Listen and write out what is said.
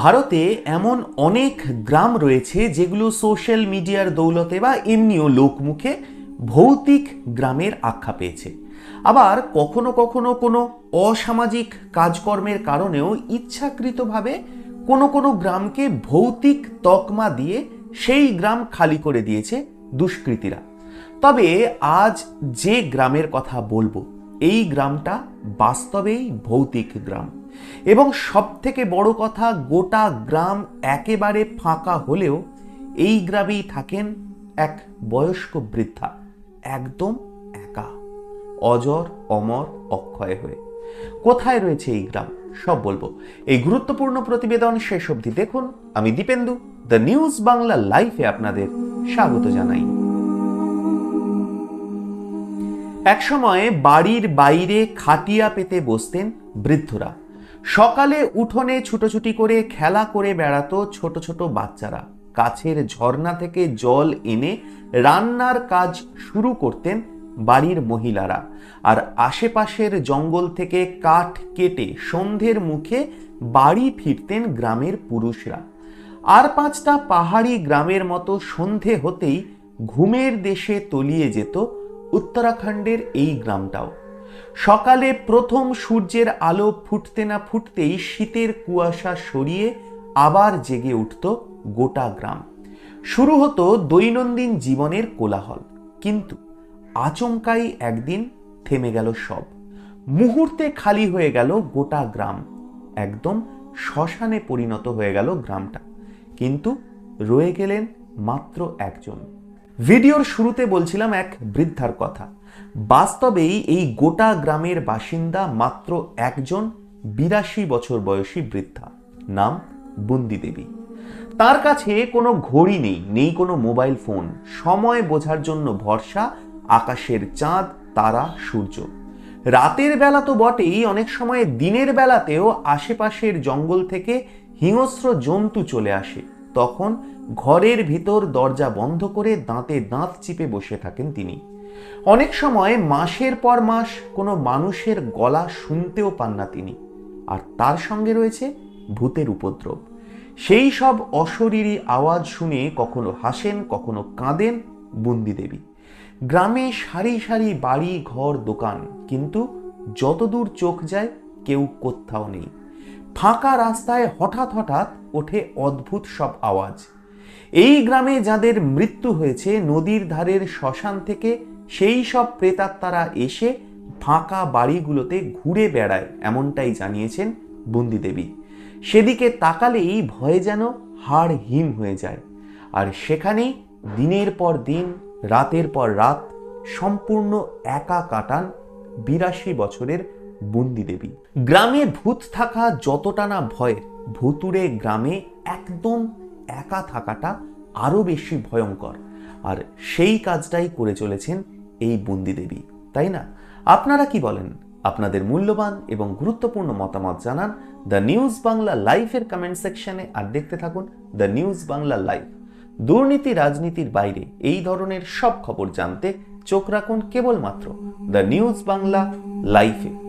ভারতে এমন অনেক গ্রাম রয়েছে যেগুলো সোশ্যাল মিডিয়ার দৌলতে বা এমনিও লোকমুখে ভৌতিক গ্রামের আখ্যা পেয়েছে। আবার কখনো কখনো কোনো অসামাজিক কাজকর্মের কারণেও ইচ্ছাকৃতভাবে কোনো কোনো গ্রামকে ভৌতিক তকমা দিয়ে সেই গ্রাম খালি করে দিয়েছে দুষ্কৃতীরা। তবে আজ যে গ্রামের কথা বলব, এই গ্রামটা বাস্তবেই ভৌতিক গ্রাম। এবং সব থেকে বড় কথা, গোটা গ্রাম একেবারে ফাঁকা হলেও এই গ্রামেই থাকেন এক বয়স্ক বৃদ্ধা, একদম একা, অজর, অমর, অক্ষয় হয়ে। কোথায় রয়েছে এই গ্রাম? সব বলব। এই গুরুত্বপূর্ণ প্রতিবেদন শেষ অবধি দেখুন। আমি দীপেন্দু, দ্য নিউজ বাংলা লাইফে আপনাদের স্বাগত জানাই। একসময় বাড়ির বাইরে খাটিয়া পেতে বসতেন বৃদ্ধরা। সকালে উঠোনে ছুটোছুটি করে খেলা করে বেড়াতো ছোট ছোট বাচ্চারা। কাছের ঝর্ণা থেকে জল এনে রান্নার কাজ শুরু করতেন বাড়ির মহিলারা। আর আশেপাশের জঙ্গল থেকে কাঠ কেটে সন্ধ্যের মুখে বাড়ি ফিরতেন গ্রামের পুরুষরা। আর পাঁচটা পাহাড়ি গ্রামের মতো সন্ধে হতেই ঘুমের দেশে তলিয়ে যেত উত্তরাখণ্ডের এই গ্রামটাও। সকালে প্রথম সূর্যের আলো ফুটতে না ফুটতেই শীতের কুয়াশা সরিয়ে আবার জেগে উঠত গোটা গ্রাম। শুরু হতো দৈনন্দিন জীবনের কোলাহল। কিন্তু আচমকাই একদিন থেমে গেল সব। মুহূর্তে খালি হয়ে গেল গোটা গ্রাম। একদম শ্মশানে পরিণত হয়ে গেল গ্রামটা। কিন্তু রয়ে গেলেন মাত্র একজন। ভিডিওর শুরুতে বলছিলাম এক বৃদ্ধার কথা। বাস্তবেই এই গোটা গ্রামের বাসিন্দা মাত্র একজন বিরাশি বছর বয়সী বৃদ্ধা। নাম বন্দি দেবী। তার কাছে কোনো ঘড়ি নেই নেই কোনো মোবাইল ফোন। সময় বোঝার জন্য ভরসা, আকাশের চাঁদ, তারা, সূর্য। রাতের বেলা তো বটেই, অনেক সময় দিনের বেলাতেও আশেপাশের জঙ্গল থেকে হিংস্র জন্তু চলে আসে। তখন ঘরের ভিতর দরজা বন্ধ করে দাঁতে দাঁত চিপে বসে থাকেন তিনি। অনেক সময় মাসের পর মাস কোনো মানুষের গলা শুনতেও পান না তিনি। আর তার সঙ্গে রয়েছে ভূতের উপদ্রব। সেই সব অশরীরী আওয়াজ শুনে কখনো হাসেন, কখনো কাঁদেন বন্দি দেবী। গ্রামে সারি সারি বাড়ি, ঘর, দোকান, কিন্তু যতদূর চোখ যায় কেউ কোথাও নেই। ফাঁকা রাস্তায় হঠাৎ হঠাৎ ওঠে অদ্ভুত সব আওয়াজ। এই গ্রামে যাদের মৃত্যু হয়েছে, নদীর ধারের শ্মশান থেকে সেই সব প্রেতাত্মারা এসে ফাঁকা বাড়িগুলোতে ঘুরে বেড়ায়, এমনটাই জানিয়েছেন বন্দি দেবী। সেদিকে তাকালেই ভয়ে যেন হাড় হিম হয়ে যায়। আর সেখানেই দিনের পর দিন, রাতের পর রাত সম্পূর্ণ একা কাটান বিরাশি বছরের বন্দি দেবী। গ্রামে ভূত থাকা যতটা না ভয়ের ভুতুরে গ্রামে একদম একা থাকাটা আরও বেশি ভয়ঙ্কর। আর সেই কাজটাই করে চলেছেন এই বন্দি দেবী, তাই না? আপনারা কি বলেন? আপনাদের মূল্যবান এবং গুরুত্বপূর্ণ মতামত জানান দ্য নিউজ বাংলা লাইভের কমেন্ট সেকশনে আর দেখতে থাকুন দ্য নিউজ বাংলা লাইভ দুর্নীতি রাজনীতির বাইরে এই ধরনের সব খবর জানতে চোখ রাখুন কেবলমাত্র দ্য নিউজ বাংলা লাইভে